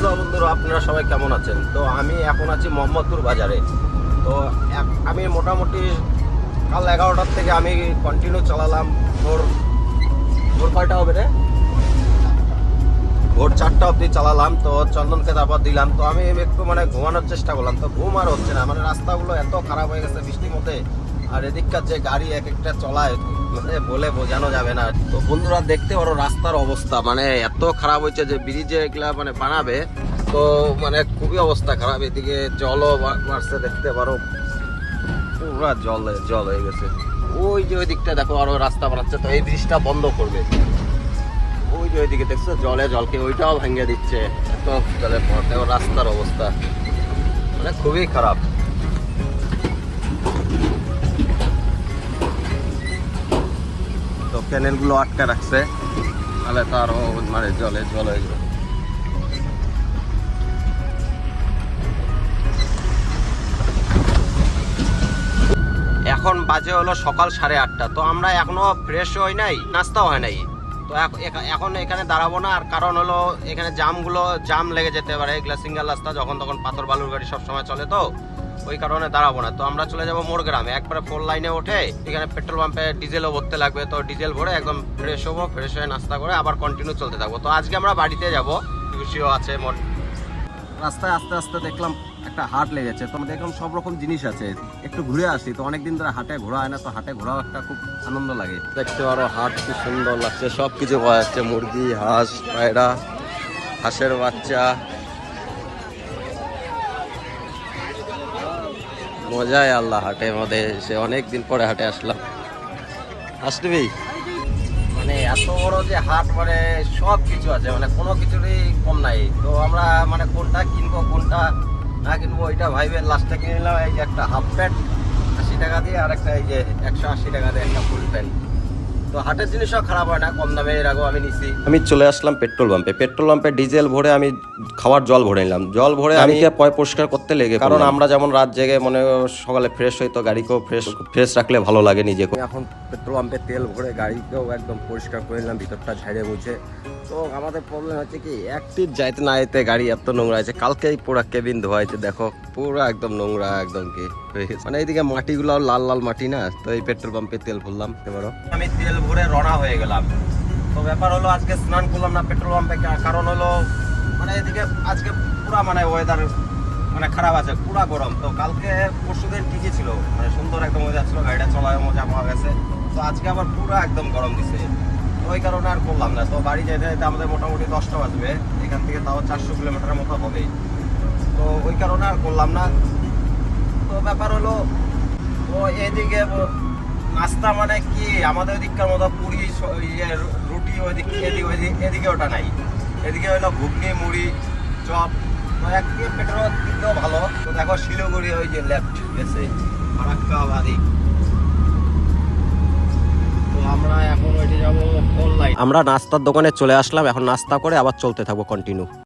So বন্ধুরা, আপনারা সবাই কেমন আছেন? তো আমি এখন আছি মোহাম্মদপুর বাজারে। তো আমি মোটামুটি কাল এগারোটার থেকে আমি কন্টিনিউ চালালাম। ভোর ভোর কয়টা হবে রে? ভোর চারটা অবধি চালালাম। তো চন্দনকে তারপর দিলাম। তো আমি একটু মানে ঘুমানোর চেষ্টা করলাম। তো ঘুম আর হচ্ছে না। মানে রাস্তাগুলো এত খারাপ হয়ে গেছে বৃষ্টির মধ্যে। আর এদিককার যে গাড়ি এক একটা চলায় মানে বলে বোঝানো যাবে না। তো বন্ধুরা, দেখতে পারো রাস্তার অবস্থা মানে এত খারাপ হয়েছে যে ব্রিজে এগুলা মানে বানাবে। তো মানে খুবই অবস্থা খারাপ, এদিকে জলও মারছে দেখতে পারো। পুরা জল জল হয়ে গেছে। ওই যে ওই দিকটা দেখো, আরও রাস্তা বানাচ্ছে, তো এই ব্রিজটা বন্ধ করবে। ওই যে ওইদিকে দেখছ, জলে জলকে ওইটাও ভেঙে দিচ্ছে। এত জলের পর রাস্তার অবস্থা। মানে খুবই খারাপ। ক্যানেলগুলো আটকে রাখছে। তাহলে তো আরও মানে জলে, জল হয়ে যাবে। এখন বাজে হলো সকাল সাড়ে আটটা। তো আমরা এখনও ফ্রেশ হই নাই, নাস্তাও হয় নাই। তো এখ- এখ- এখন এখানে দাঁড়াবো না, আর কারণ হলো এখানে জামগুলো, জাম লেগে যেতে পারে এগুলা সিঙ্গেল রাস্তা, যখন তখন পাথর বালুর গাড়ি সবসময় চলে তো। ওই কারণে দাঁড়াবো না। তো আমরা চলে যাব মোর গ্রামে একবারে ফোর লাইনে উঠে এখানে পেট্রোল পাম্পে ডিজেলও ভরতে লাগবে। তো ডিজেল ভরে একদম ফ্রেশ হব ফ্রেশ হয়ে নাস্তা করে আবার কন্টিনিউ চলতে থাকব। তো আজকে আমরা বাড়িতে যাব। খুশিও আছে মোট রাস্তায় আস্তে আস্তে দেখলাম একটা হাট লেগেছে। তো দেখলাম সব রকম জিনিস আছে। একটু ঘুরে আসি। তো অনেকদিন ধরে হাটে ঘোরা হয় না। তো হাটে ঘোরাও একটা খুব আনন্দ লাগে। দেখতে পারো হাট কি সুন্দর লাগছে। সব কিছু পাওয়া যাচ্ছে। মুরগি হাঁস পায়রা হাঁসের বাচ্চা। মজাই আল্লাহ হাটে মধ্যে সে অনেক দিন পরে হাটে আসলাম। আসবি মানে এত বড় যে হাট মানে সব কিছু আছে মানে কোনো কিছুরই কম নাই। তো আমরা মানে কোনটা কিনবো, কোনটা না কিনবো, ওইটা ভাইবে। লাস্টে কিনে নিলাম এই যে একটা হাফ প্যান্ট আশি টাকা দিয়ে, আর একটা এই যে একশো আশি টাকা দিয়ে একটা ফুল প্যান্ট তো হাটের জিনিসও খারাপ হয় না কম দামে এর আগেও আমি নিছি। আমি চলে আসলাম পেট্রোল পাম্পে। পেট্রোল পাম্পে ডিজেল ভরে আমি খাওয়ার জল ভরে নিলাম। জল ভরে আমি পয় পরিষ্কার করতে লেগে কারণ আমরা যেমন রাত জেগে মনে সকালে ফ্রেশ হই তো গাড়িকেও ফ্রেশ ফ্রেশ রাখলে ভালো লাগে নিজেকে। এখন পেট্রোল পাম্পে তেল ভরে গাড়িকেও একদম পরিষ্কার করে নিলাম ভিতরটা ঝাড়ে মুছে। তো আমাদের প্রবলেম হচ্ছে কি একটির যাইতে না যেতে গাড়ি এত নোংরা আছে কালকেই পুরো কেবিন ধোয়া হয়েছে দেখো পুরো একদম নোংরা একদম কি মানে এইদিকে মাটিগুলো লাল লাল মাটি না তো এই পেট্রোল পাম্পে তেল ভরলাম এবারও। আমি তেল ভরে রওনা হয়ে গেলাম। তো ব্যাপার হলো আজকে স্নান করলাম না পেট্রোল পাম্পে কারণ হলো মানে এদিকে আজকে পুরা মানে ওয়েদার মানে খারাপ আছে, পুরা গরম। তো কালকে পরশু দিন ঠিকই ছিল মানে সুন্দর একদম ওয়েদার ছিল, গাড়িটা চলায় মজা পাওয়া গেছে। তো আজকে আবার পুরা একদম গরম দিছে। তো ওই কারণে আর করলাম না। তো বাড়ি যেতে যেতে আমাদের মোটামুটি দশটা বাজবে। এখান থেকে তাও চারশো কিলোমিটারের মতো হবে। তো ওই কারণে আর করলাম না। তো ব্যাপার হলো তো এদিকে নাস্তা মানে কি? আমাদের ওদিককার মতো পুরি ইয়ে রুটি ওইদিক এদিকে ওইদিক এদিকে ওটা নাই। এদিকে হলো ঘুগনি, মুড়ি, চপ। একদিকে পেট্রোল দিতেও ভালো। তো দেখো শিলিগুড়ি ওই যে লেফট গেছে ফারাক্কা বাদিক আমরা নাস্তার দোকানে চলে আসলাম, এখন নাস্তা করে আবার চলতে থাকব কন্টিনিউ